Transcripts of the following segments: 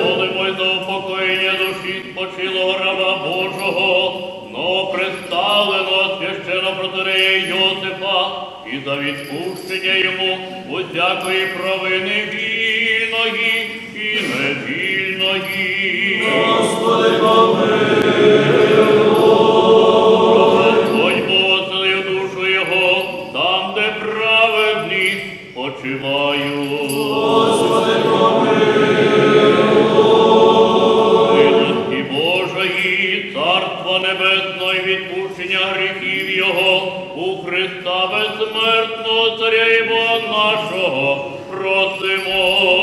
Молимо й за упокоєння душі спочилого раба Божого, но представлено священно протирея Йосифа і за відпущення йому усякої провини вільної і невільної. Господи, Господь безсмертного Царя і Бога нашого просимо.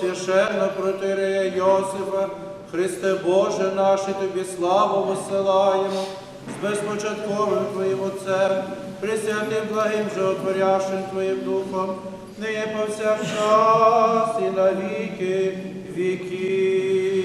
Священно протирея Йосифа, Христе Боже наш, тобі славу висилаємо, з безпочатковим Твоїм Отцем, присвятим благим животворящим Твоїм Духом, не повсякчас і на віки віків.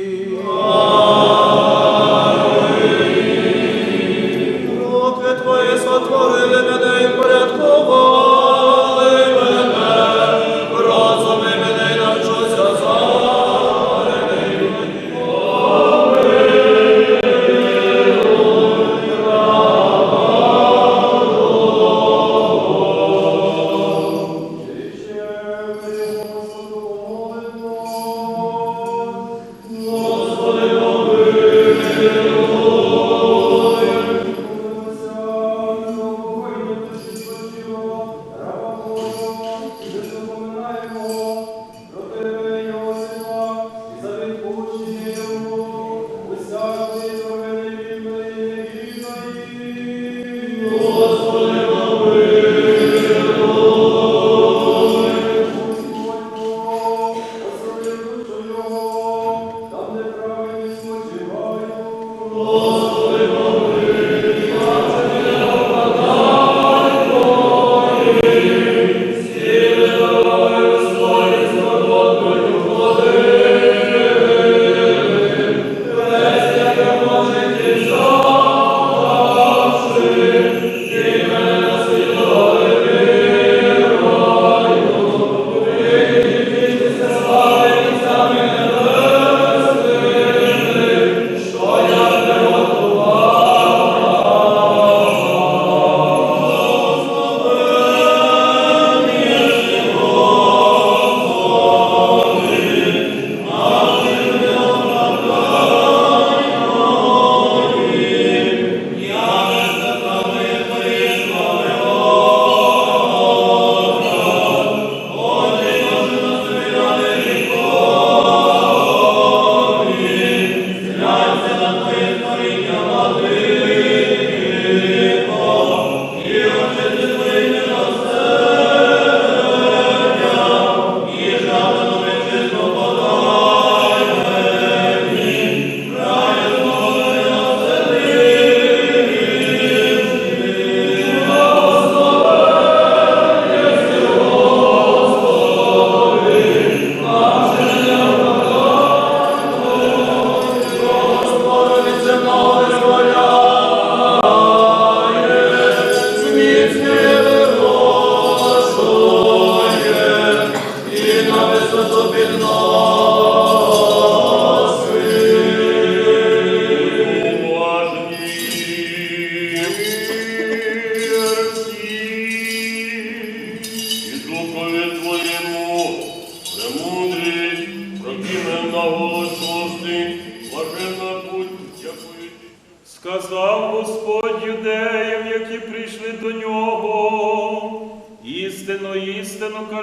І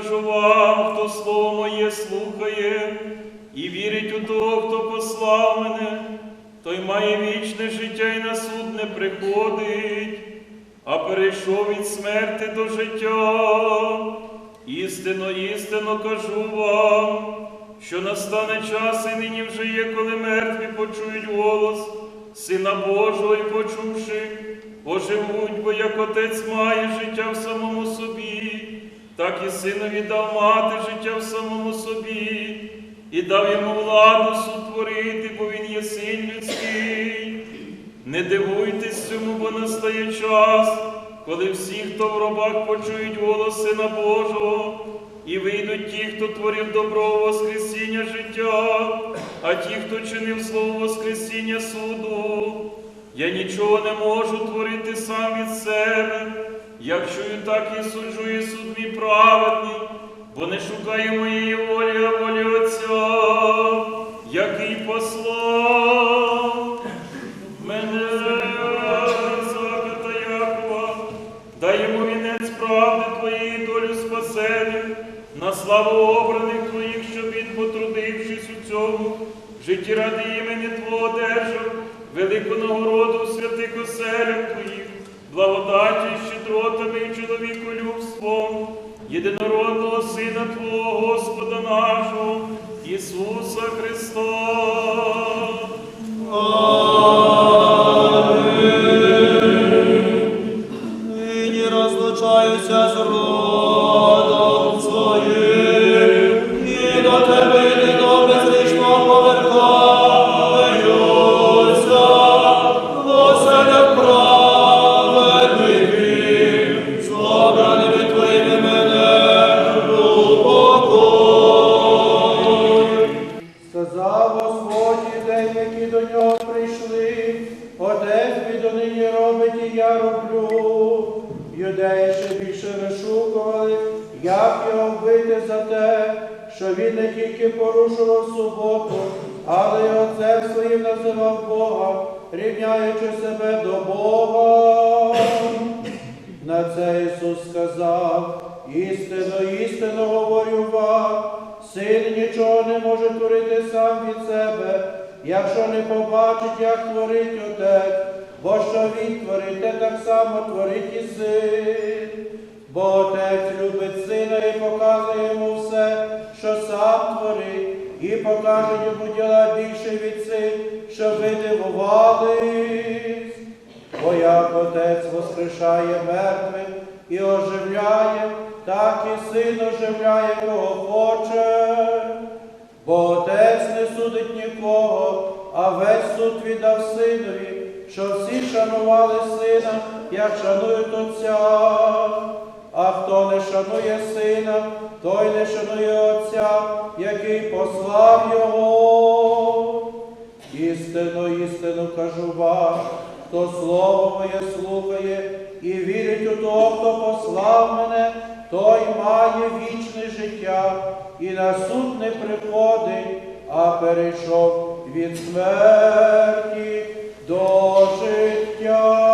кажу вам, хто слово моє слухає і вірить у того, хто послав мене, той має вічне життя і на суд не приходить, а перейшов від смерти до життя. Істинно, істинно кажу вам, що настане час, і нині вже є, коли мертві почують голос Сина Божого і почувши, оживуть, бо як Отець має життя в самому собі, так і синові дав мати життя в самому собі, і дав йому владу сотворити, бо він є син людський. Не дивуйтесь цьому, бо настає час, коли всі, хто в робах почують голос Сина Божого, і вийдуть ті, хто творив добро Воскресіння життя, а ті, хто чинив у Воскресіння суду. Я нічого не можу творити сам від себе. Як чую, так і суджу, і суд мій праведний, бо не шукаю моєї волі, а волі Отця, який послав за те, що він не тільки порушував суботу, але й отцем своїм називав Бога, рівняючи себе до Бога. На це Ісус сказав, істинно, істинно говорю вам, син нічого не може творити сам від себе, якщо не побачить, як творить Отець, бо що він творить, те так само творить і син. І покаже шанує сина, той не шанує Отця, який послав його. Істину, істину кажу вам, хто слово моє слухає і вірить у того, хто послав мене, той має вічне життя і на суд не приходить, а перейшов від смерті до життя.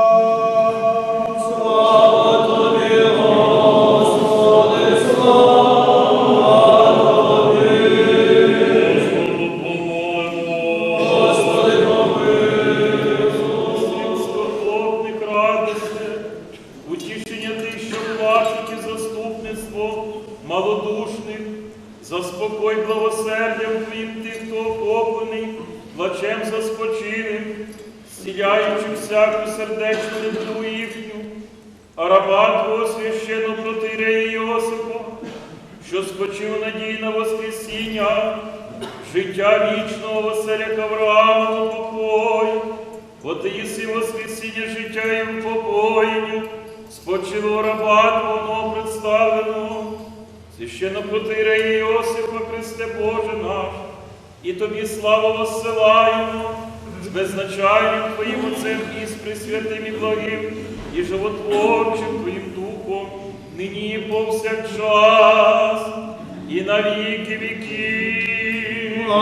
Життя вічного Василя Авраама покою, бо ти єси Воскресіння життя і упокоєння, спочило раба Твого представленого, священно протирея Йосипа, Христе Боже наш, і Тобі славу воссилаємо, з беззначальним Твоїм Отцем і з пресвятим і благим, і животворчим Твоїм Духом, нині і повсякчас, і на віки віків. Ті,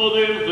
Господи, взиваю.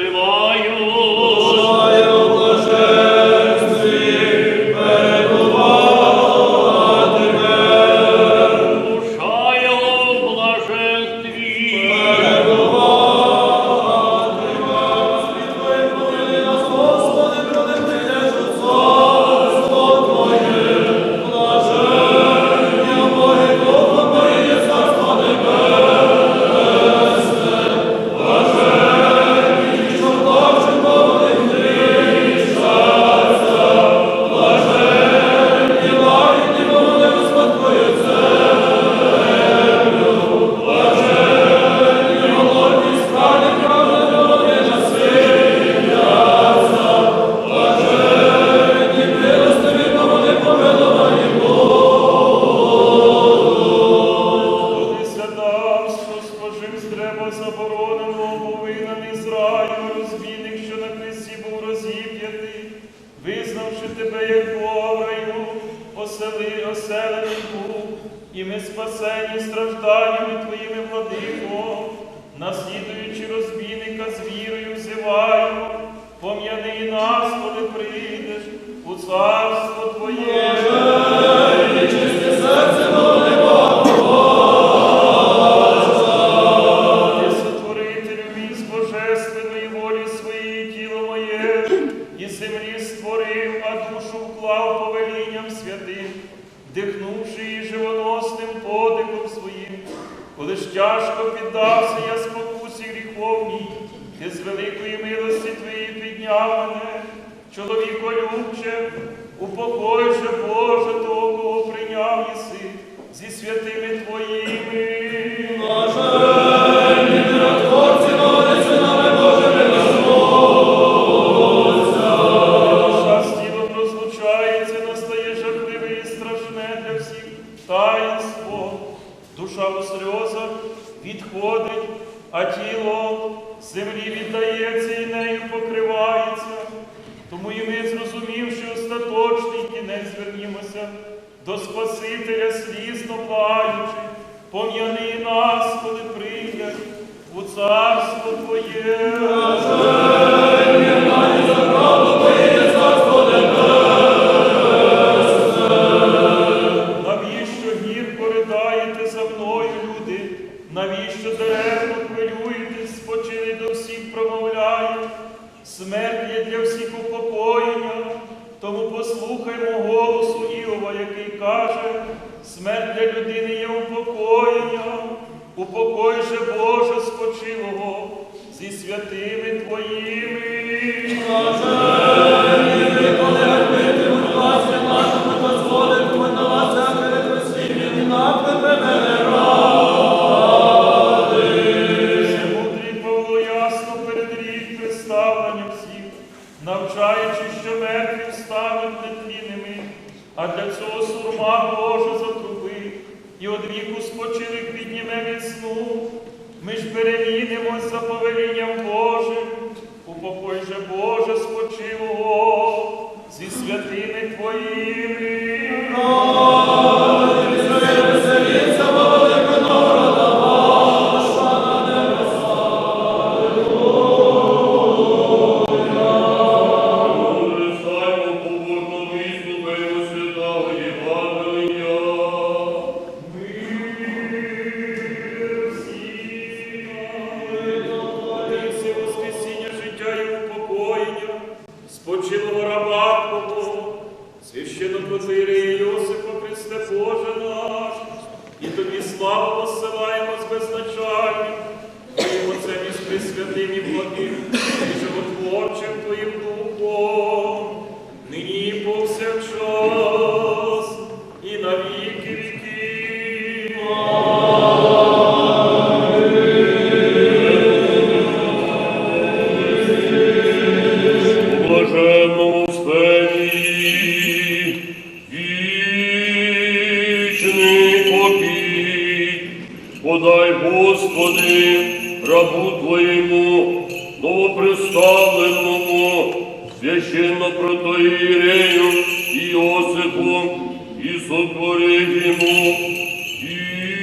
Тебе як Бога осели, оселений і ми спасені стражданнями твоїми, владико, наслідуючи розбійника з вірою, взиваємо, пом'яни нас, коли прийдеш у царство Твоє. Ти дихнувши її живоносним подихом своїм. Коли ж тяжко піддався я спокусі гріховній, ти з великої милості твоєї підняв мене, чоловіко любче, упокой же Боже того, кого прийняв єси зі святими твоїми. Душа у сльозах відходить, а тіло землі віддається і нею покривається. Тому і ми, зрозумівши остаточний кінець, звернімося до Спасителя слізно плаючи, пом'яни нас, коли прийдеш у царство Твоє. Навіщо даремно хвилюєтесь, спочили до всіх промовляє? Смерть є для всіх упокоєння, тому послухаймо голосу Іова, який каже, смерть для людини є упокоєння, упокой же Боже спочилого зі святими Твоїми. Навчаючи, що мертві стануть нетлінними, а для цього сурма Божа затруби, і од віку спочилих підніме від. Ми ж перемінимось за повелінням Божим, упокой же Боже спочилого зі святими Твоїми. І сотворив йому і